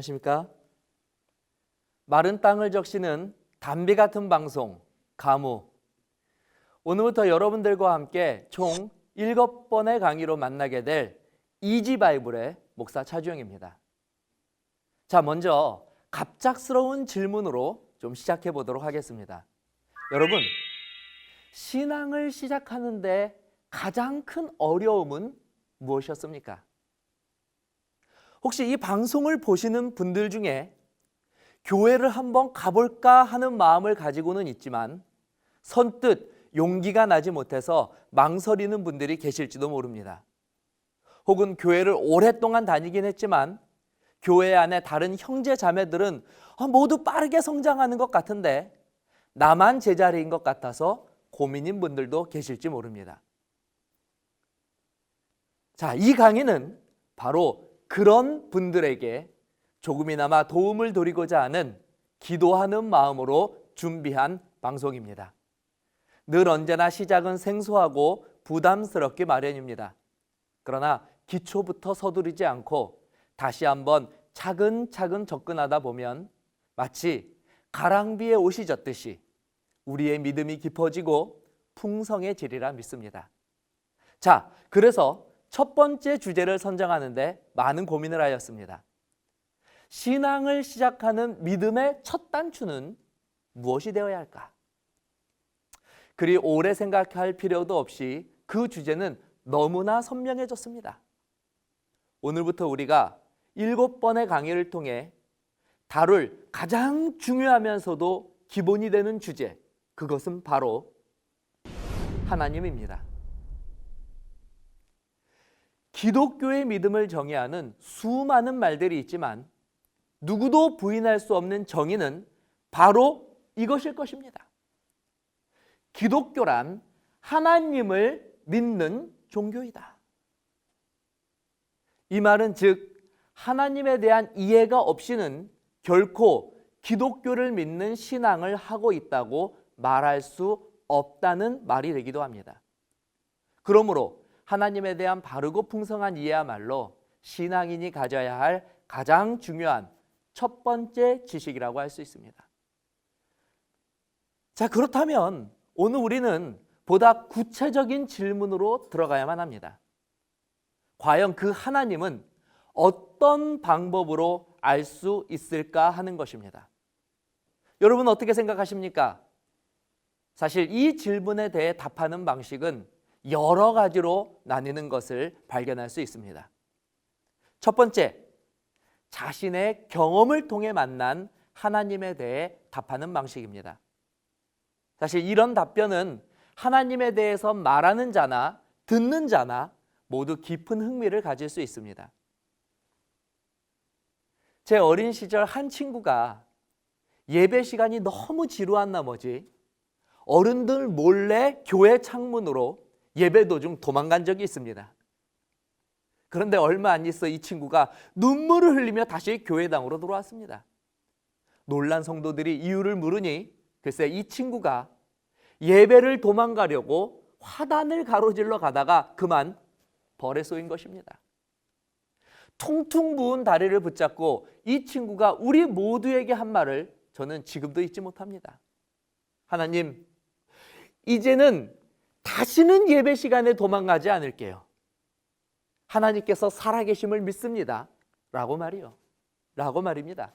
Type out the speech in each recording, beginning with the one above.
안녕하십니까? 마른 땅을 적시는 담비 같은 방송 가무. 오늘부터 여러분들과 함께 총 일곱 번의 강의로 만나게 될 이지 바이블의 목사 차주영입니다. 자, 먼저 갑작스러운 질문으로 좀 시작해 보도록 하겠습니다. 여러분, 신앙을 시작하는데 가장 큰 어려움은 무엇이었습니까? 혹시 이 방송을 보시는 분들 중에 교회를 한번 가볼까 하는 마음을 가지고는 있지만 선뜻 용기가 나지 못해서 망설이는 분들이 계실지도 모릅니다. 혹은 교회를 오랫동안 다니긴 했지만 교회 안에 다른 형제 자매들은 아, 모두 빠르게 성장하는 것 같은데 나만 제자리인 것 같아서 고민인 분들도 계실지 모릅니다. 자, 이 강의는 바로 그런 분들에게 조금이나마 도움을 드리고자 하는 기도하는 마음으로 준비한 방송입니다. 늘 언제나 시작은 생소하고 부담스럽기 마련입니다. 그러나 기초부터 서두르지 않고 다시 한번 차근차근 접근하다 보면 마치 가랑비에 옷이 젖듯이 우리의 믿음이 깊어지고 풍성해지리라 믿습니다. 자, 그래서 첫 번째 주제를 선정하는데 많은 고민을 하였습니다. 신앙을 시작하는 믿음의 첫 단추는 무엇이 되어야 할까? 그리 오래 생각할 필요도 없이 그 주제는 너무나 선명해졌습니다. 오늘부터 우리가 일곱 번의 강의를 통해 다룰 가장 중요하면서도 기본이 되는 주제, 그것은 바로 하나님입니다. 기독교의 믿음을 정의하는 수많은 말들이 있지만 누구도 부인할 수 없는 정의는 바로 이것일 것입니다. 기독교란 하나님을 믿는 종교이다. 이 말은 즉 하나님에 대한 이해가 없이는 결코 기독교를 믿는 신앙을 하고 있다고 말할 수 없다는 말이 되기도 합니다. 그러므로 하나님에 대한 바르고 풍성한 이해야말로 신앙인이 가져야 할 가장 중요한 첫 번째 지식이라고 할 수 있습니다. 자, 그렇다면 오늘 우리는 보다 구체적인 질문으로 들어가야만 합니다. 과연 그 하나님은 어떤 방법으로 알 수 있을까 하는 것입니다. 여러분 어떻게 생각하십니까? 사실 이 질문에 대해 답하는 방식은 여러 가지로 나뉘는 것을 발견할 수 있습니다. 첫 번째, 자신의 경험을 통해 만난 하나님에 대해 답하는 방식입니다. 사실 이런 답변은 하나님에 대해서 말하는 자나 듣는 자나 모두 깊은 흥미를 가질 수 있습니다. 제 어린 시절 한 친구가 예배 시간이 너무 지루한 나머지 어른들 몰래 교회 창문으로 예배 도중 도망간 적이 있습니다. 그런데 얼마 안 있어 이 친구가 눈물을 흘리며 다시 교회당으로 돌아왔습니다. 놀란 성도들이 이유를 물으니 글쎄 이 친구가 예배를 도망가려고 화단을 가로질러 가다가 그만 벌에 쏘인 것입니다. 퉁퉁 부은 다리를 붙잡고 이 친구가 우리 모두에게 한 말을 저는 지금도 잊지 못합니다. 하나님, 이제는 다시는 예배 시간에 도망가지 않을게요. 하나님께서 살아계심을 믿습니다. 라고 말이요. 라고 말입니다.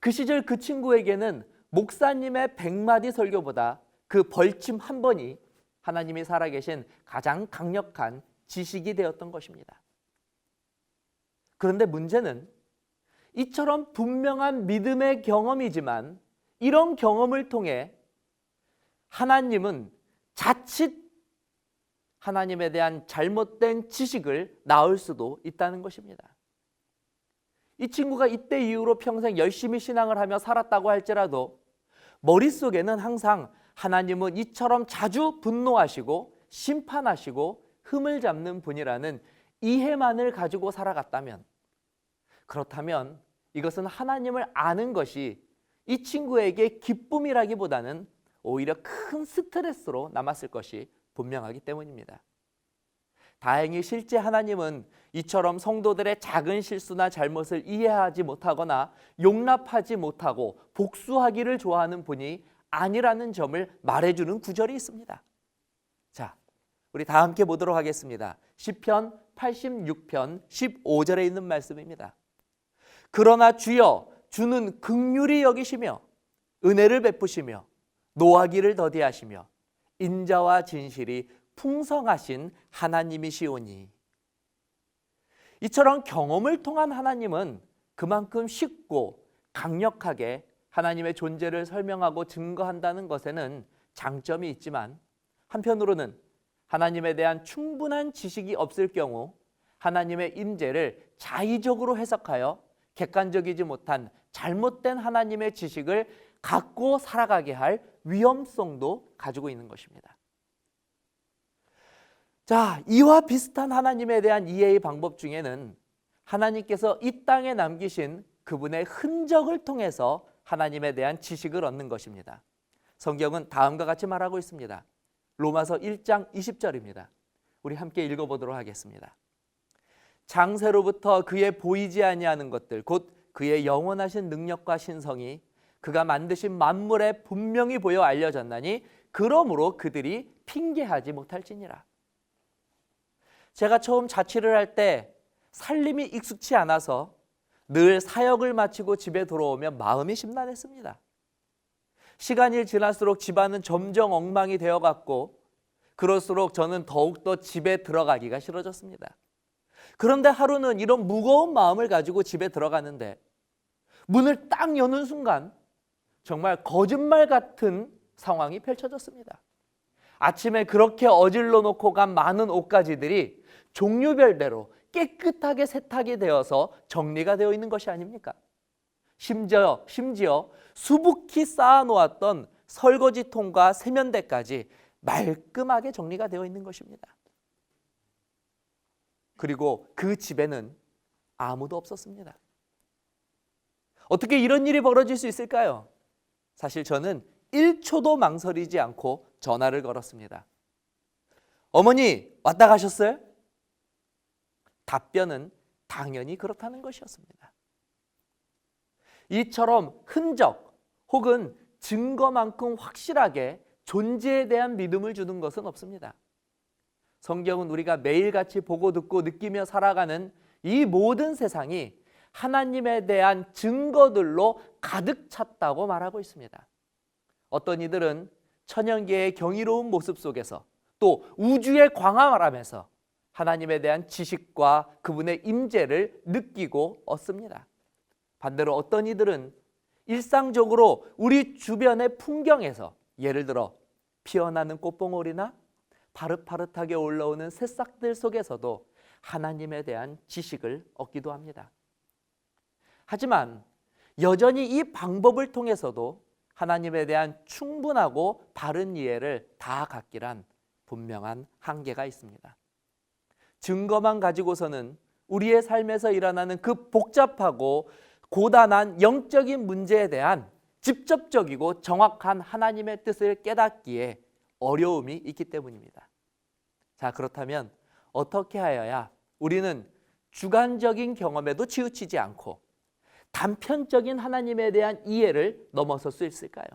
그 시절 그 친구에게는 목사님의 백마디 설교보다 그 벌침 한 번이 하나님이 살아계신 가장 강력한 지식이 되었던 것입니다. 그런데 문제는 이처럼 분명한 믿음의 경험이지만 이런 경험을 통해 하나님은 자칫 하나님에 대한 잘못된 지식을 낳을 수도 있다는 것입니다. 이 친구가 이때 이후로 평생 열심히 신앙을 하며 살았다고 할지라도 머릿속에는 항상 하나님은 이처럼 자주 분노하시고 심판하시고 흠을 잡는 분이라는 이해만을 가지고 살아갔다면 그렇다면 이것은 하나님을 아는 것이 이 친구에게 기쁨이라기보다는 오히려 큰 스트레스로 남았을 것이 분명하기 때문입니다. 다행히 실제 하나님은 이처럼 성도들의 작은 실수나 잘못을 이해하지 못하거나 용납하지 못하고 복수하기를 좋아하는 분이 아니라는 점을 말해주는 구절이 있습니다. 자, 우리 다 함께 보도록 하겠습니다. 시편 86편 15절에 있는 말씀입니다. 그러나 주여 주는 극률이 여기시며 은혜를 베푸시며 노하기를 더디하시며 인자와 진실이 풍성하신 하나님이시오니. 이처럼 경험을 통한 하나님은 그만큼 쉽고 강력하게 하나님의 존재를 설명하고 증거한다는 것에는 장점이 있지만 한편으로는 하나님에 대한 충분한 지식이 없을 경우 하나님의 임재를 자의적으로 해석하여 객관적이지 못한 잘못된 하나님의 지식을 갖고 살아가게 할 위험성도 가지고 있는 것입니다. 자, 이와 비슷한 하나님에 대한 이해의 방법 중에는 하나님께서 이 땅에 남기신 그분의 흔적을 통해서 하나님에 대한 지식을 얻는 것입니다. 성경은 다음과 같이 말하고 있습니다. 로마서 1장 20절입니다. 우리 함께 읽어보도록 하겠습니다. 장세로부터 그의 보이지 아니하는 것들 곧 그의 영원하신 능력과 신성이 그가 만드신 만물에 분명히 보여 알려졌나니 그러므로 그들이 핑계하지 못할지니라. 제가 처음 자취를 할 때 살림이 익숙치 않아서 늘 사역을 마치고 집에 돌아오면 마음이 심란했습니다. 시간이 지날수록 집안은 점점 엉망이 되어 갔고 그럴수록 저는 더욱더 집에 들어가기가 싫어졌습니다. 그런데 하루는 이런 무거운 마음을 가지고 집에 들어가는데 문을 딱 여는 순간 정말 거짓말 같은 상황이 펼쳐졌습니다. 아침에 그렇게 어질러 놓고 간 많은 옷가지들이 종류별대로 깨끗하게 세탁이 되어서 정리가 되어 있는 것이 아닙니까? 심지어 심지어 수북히 쌓아 놓았던 설거지통과 세면대까지 말끔하게 정리가 되어 있는 것입니다. 그리고 그 집에는 아무도 없었습니다. 어떻게 이런 일이 벌어질 수 있을까요? 사실 저는 1초도 망설이지 않고 전화를 걸었습니다. 어머니, 왔다 가셨어요? 답변은 당연히 그렇다는 것이었습니다. 이처럼 흔적 혹은 증거만큼 확실하게 존재에 대한 믿음을 주는 것은 없습니다. 성경은 우리가 매일같이 보고 듣고 느끼며 살아가는 이 모든 세상이 하나님에 대한 증거들로 가득 찼다고 말하고 있습니다. 어떤 이들은 천연계의 경이로운 모습 속에서 또 우주의 광활함에서 하나님에 대한 지식과 그분의 임재를 느끼고 얻습니다. 반대로 어떤 이들은 일상적으로 우리 주변의 풍경에서 예를 들어 피어나는 꽃봉오리나 파릇파릇하게 올라오는 새싹들 속에서도 하나님에 대한 지식을 얻기도 합니다. 하지만 여전히 이 방법을 통해서도 하나님에 대한 충분하고 바른 이해를 다 갖기란 분명한 한계가 있습니다. 증거만 가지고서는 우리의 삶에서 일어나는 그 복잡하고 고단한 영적인 문제에 대한 직접적이고 정확한 하나님의 뜻을 깨닫기에 어려움이 있기 때문입니다. 자, 그렇다면 어떻게 하여야 우리는 주관적인 경험에도 치우치지 않고 단편적인 하나님에 대한 이해를 넘어설 수 있을까요?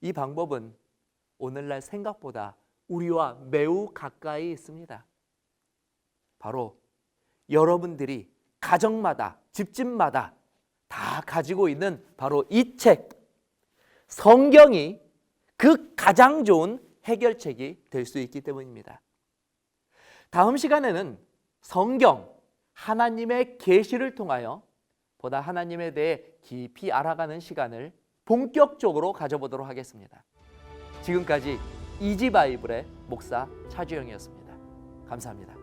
이 방법은 오늘날 생각보다 우리와 매우 가까이 있습니다. 바로 여러분들이 가정마다 집집마다 다 가지고 있는 바로 이 책, 성경이 그 가장 좋은 해결책이 될 수 있기 때문입니다. 다음 시간에는 성경, 하나님의 계시를 통하여 보다 하나님에 대해 깊이 알아가는 시간을 본격적으로 가져보도록 하겠습니다. 지금까지 이지바이블의 목사 차주영이었습니다. 감사합니다.